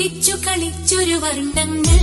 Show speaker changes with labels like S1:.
S1: തുള്ളിച്ചു കളിച്ചൊരു വർണങ്ങൾ.